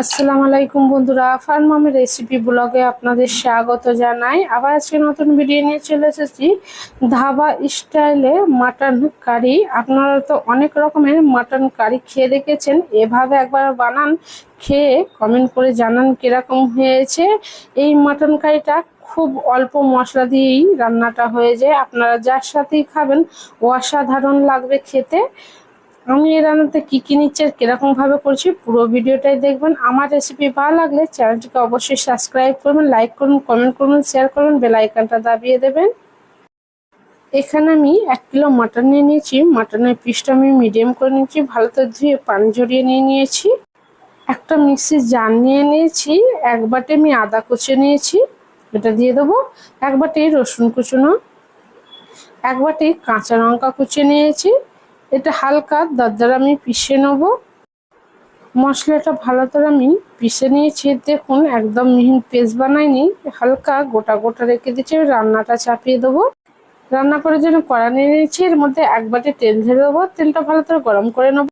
আসসালামু আলাইকুম বন্ধুরা ফার্মামের রেসিপি ব্লগে আপনাদের স্বাগত জানাই। আবার আজকে নতুন ভিডিও নিয়ে চলে এসেছি। ধাবা স্টাইলে মাটন কারি আপনারা তো অনেক রকমের মাটন কারি খেয়ে দেখেছেন। এভাবে একবার বানান, খেয়ে কমেন্ট করে জানান কীরকম হয়েছে। এই মাটন কারিটা খুব অল্প মশলা দিয়েই রান্নাটা হয়ে যায়। আপনারা যার সাথেই খাবেন, অসাধারণ লাগবে খেতে। আমি এই রান্নাতে কী কী নিচ্ছি আর কীরকম ভাবে করছি, পুরো ভিডিওটাই দেখবেন। আমার রেসিপি ভালো লাগলে চ্যানেলটিকে অবশ্যই সাবস্ক্রাইব করবেন লাইক করুন কমেন্ট করুন শেয়ার করুন বেল আইকনটা দাবিয়ে দেবেন। এখানে আমি এক কিলো মাটন নিয়ে নিয়েছি। মাটনের পিসটা আমি মিডিয়াম করে নিয়েছি। ভালো তো ধুয়ে পানি ঝরিয়ে নিয়ে নিয়েছি। একটা মিক্সির জার নিয়ে নিয়েছি। এক বাটে আমি আদা কুচে নিয়েছি। এটা দিয়ে দেবো। এক বাটি রসুন কুচুনো। এক বাটি কাঁচা লঙ্কা কুচে নিয়েছি। এটা হালকা, দরদর আমি পিষে নেব। মশলাটা ভালো করে আমি পিষে নিয়েছি, দেখুন একদম মিহিন পেস্ট বানাইনি, হালকা গোটা গোটা রেখে দিচ্ছি রান্নাটা চাপিয়ে দেবো। রান্না করার জন্য কড়া নিয়ে নিয়েছি, এর মধ্যে এক বাটি তেল ঢেলে দেবো, তেলটা ভালো করে গরম করে নেব।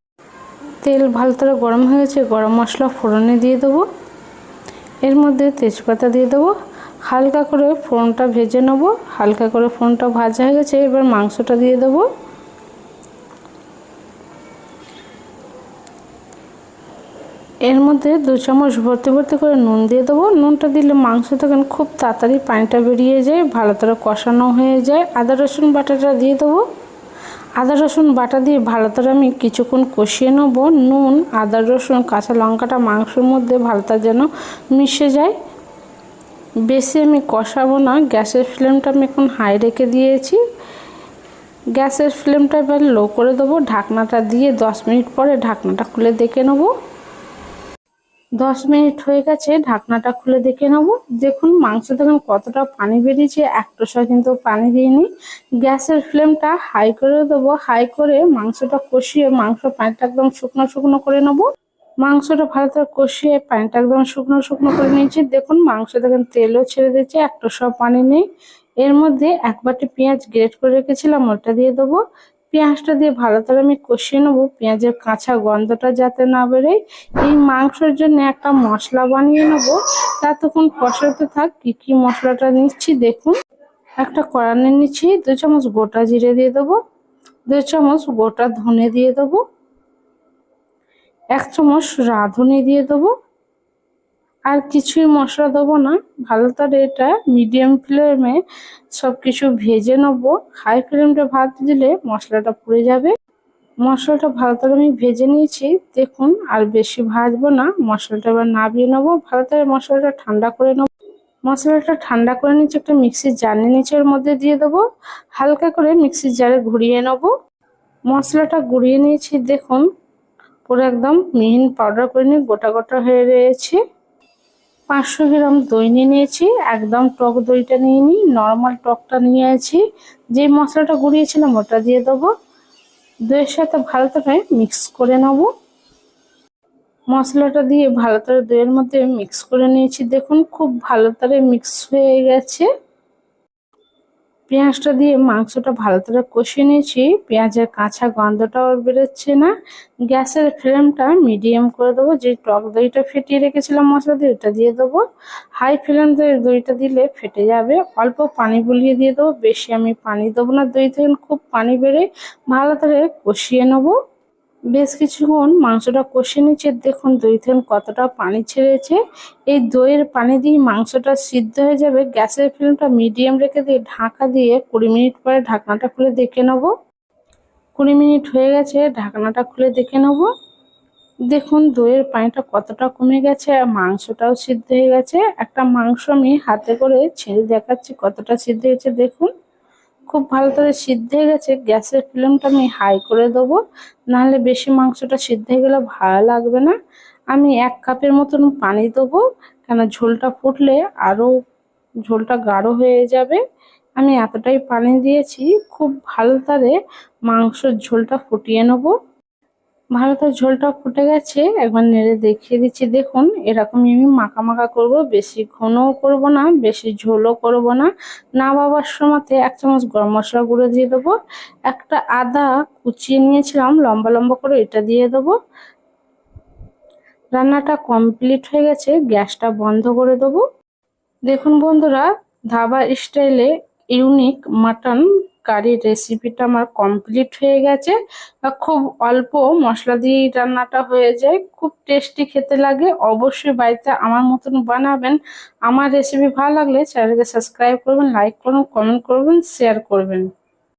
তেল ভালো করে গরম হয়ে গেছে, গরম মশলা ফোড়নে দিয়ে দেবো। এর মধ্যে তেজপাতা দিয়ে দেবো, হালকা করে ফোড়নটা ভেজে নেব, হালকা করে ফোড়নটা ভাজা হয়ে গেছে, এবার মাংসটা দিয়ে দেবো। এর মধ্যে দু চামচ ভর্তি ভর্তি করে নুন দিয়ে দেবো। নুনটা দিলে মাংস তখন খুব তাড়াতাড়ি পানিটা বেরিয়ে যায়, ভালো করে কষানো হয়ে যায়। আদা, রসুন বাটাটা দিয়ে দেবো। আদা, রসুন বাটা দিয়ে ভালো করে আমি কিছুক্ষণ কষিয়ে নেব। নুন, আদা, রসুন, কাঁচা লঙ্কাটা মাংসের মধ্যে ভালোটা যেন মিশে যায়। বেশি আমি কষাবো না, গ্যাসের ফ্লেমটা আমি এখন হাই রেখে দিয়েছি। গ্যাসের ফ্লেমটা এবার লো করে দেবো। ঢাকনাটা দিয়ে দশ মিনিট পরে ঢাকনাটা খুলে দেখে নেব। দশ মিনিট হয়ে গেছে, ঢাকনাটা খুলে দেখে নেব। দেখুন, মাংস দেখুন কতটা পানি বেরিয়েছে একটোসা কিন্তু পানি দিইনি। গ্যাসের ফ্লেমটা হাই করে দেবো, হাই করে মাংসটা কষিয়ে, মাংস পানিটা একদম শুকনো শুকনো করে নেব। মাংসটা ভালো করে কষিয়ে পানিটা একদম শুকনো শুকনো করে নিয়েছি। দেখুন, মাংস দেখুন তেলও ছেড়ে দিয়েছে একটু সব পানি নেই। এর মধ্যে এক বাটি পেঁয়াজ গ্রেট করে রেখেছিলাম, ওটা দিয়ে দেবো। পেঁয়াজটা দিয়ে ভালো করে আমি কষিয়ে নেব। পেঁয়াজের কাঁচা গন্ধটা যাতে না বেরোয়। এই মাংসের জন্য একটা মশলা বানিয়ে নেব। তা তখন কষাতে থাক, কি কি মশলাটা নিচ্ছি দেখুন। একটা কড়া নিয়ে নিচ্ছি, দু চামচ গোটা জিরে দিয়ে দেবো। দু চামচ গোটা ধনে দিয়ে দেবো। এক চামচ রাঁধুনি দিয়ে দেবো। আর কিছুই মশলা দেবো না। ভালো করে এটা। মিডিয়াম ফ্লেমে সব কিছু ভেজে নেব। হাই ফ্লেমটা ভাত দিলে মশলাটা পুড়ে যাবে। মশলাটা ভালো করে আমি ভেজে নিয়েছি। দেখুন, আর বেশি ভাজবো না। মশলাটা এবার নাবিয়ে নেব। ভালো করে মশলাটা ঠান্ডা করে নেব। মশলাটা ঠান্ডা করে নিচ্ছি একটা মিক্সির জার নিচের মধ্যে দিয়ে দেবো। হালকা করে মিক্সির জারে ঘুরিয়ে নেব। মশলাটা গুঁড়িয়ে নিয়েছি। দেখুন, পুরো একদম মিহিন পাউডার করে নিয়ে গোটা গোটা হয়ে রয়েছে। পাঁচশো গ্রাম দই নিয়ে নিয়েছি, একদম টক দইটা নিয়ে নিই নর্মাল টকটা নিয়ে আছি। যে মশলাটা গুঁড়িয়েছিলাম ওটা দিয়ে দেবো। দইয়ের সাথে ভালো করে মিক্স করে নেব। মশলাটা দিয়ে ভালো করে দইয়ের মধ্যে মিক্স করে নিয়েছি। দেখুন, খুব ভালো করে মিক্স হয়ে গেছে। পেঁয়াজটা দিয়ে মাংসটা ভালো করে কষিয়ে নিয়েছি। পেঁয়াজের কাঁচা গন্ধটাও বেরোচ্ছে না। গ্যাসের ফ্লেমটা মিডিয়াম করে দেবো। যে টক দইটা ফেটিয়ে রেখেছিলাম মশলা দিয়ে, ওটা দিয়ে দেবো। হাই ফ্লেম দিয়ে দইটা দিলে ফেটে যাবে। অল্প পানি বুলিয়ে দিয়ে দেবো। বেশি আমি পানি দেবো না। দই থেকে খুব পানি বেড়ে ভালো করে কষিয়ে নেব। বেশ কিছুক্ষণ মাংসটা কষে নিচ্ছে দেখুন দই থেকে কতটা পানি ছেড়েছে। এই দইয়ের পানি দিয়ে মাংসটা সিদ্ধ হয়ে যাবে। গ্যাসের ফ্লেমটা মিডিয়াম রেখে দিয়ে ঢাকা দিয়ে কুড়ি মিনিট পরে ঢাকনাটা খুলে দেখে নেব। কুড়ি মিনিট হয়ে গেছে, ঢাকনাটা খুলে দেখে নেব। দেখুন দইয়ের পানিটা কতটা কমে গেছে আর মাংসটাও সিদ্ধ হয়ে গেছে। একটা মাংস আমি হাতে করে ছেড়ে দেখাচ্ছি কতটা সিদ্ধ হয়েছে, দেখুন। খুব ভালো করে সিদ্ধ হয়ে গেছে, গ্যাসের ফ্লেমটা আমি হাই করে দেবো। নাহলে বেশি মাংসটা সিদ্ধ হয়ে গেলে ভালো লাগবে না। আমি এক কাপের মতন পানি দেবো কেন ঝোলটা ফুটলে আরও ঝোলটা গাঢ় হয়ে যাবে। আমি এতটাই পানি দিয়েছি, খুব ভালো তারে মাংসর ঝোলটা ফুটিয়ে নেব। ভারতের ঝোলটা ফুটে গেছে, একবার নেড়ে দেখিয়ে দিচ্ছি। দেখুন, এরকমই আমি মাখা মাখা করব, বেশি ঘনও করব না, বেশি ঝোলও করব না। না বাবার সময়তে এক চামচ গরম মশলা গুঁড়ো দিয়ে দেবো, একটা আদা কুচিয়ে নিয়েছিলাম, লম্বা লম্বা করে এটা দিয়ে দেবো। রান্নাটা কমপ্লিট হয়ে গেছে, গ্যাসটা বন্ধ করে দেবো। দেখুন বন্ধুরা, ধাবা স্টাইলে ইউনিক মাটন কারির রেসিপিটা আমার কমপ্লিট হয়ে গেছে। খুব অল্প মশলা দিয়ে রান্নাটা হয়ে যায়। খুব টেস্টি খেতে লাগে। অবশ্যই বাড়িতে আমার মতন বানাবেন। আমার রেসিপি ভালো লাগলে চ্যানেলকে সাবস্ক্রাইব করবেন লাইক করুন কমেন্ট করবেন শেয়ার করবেন।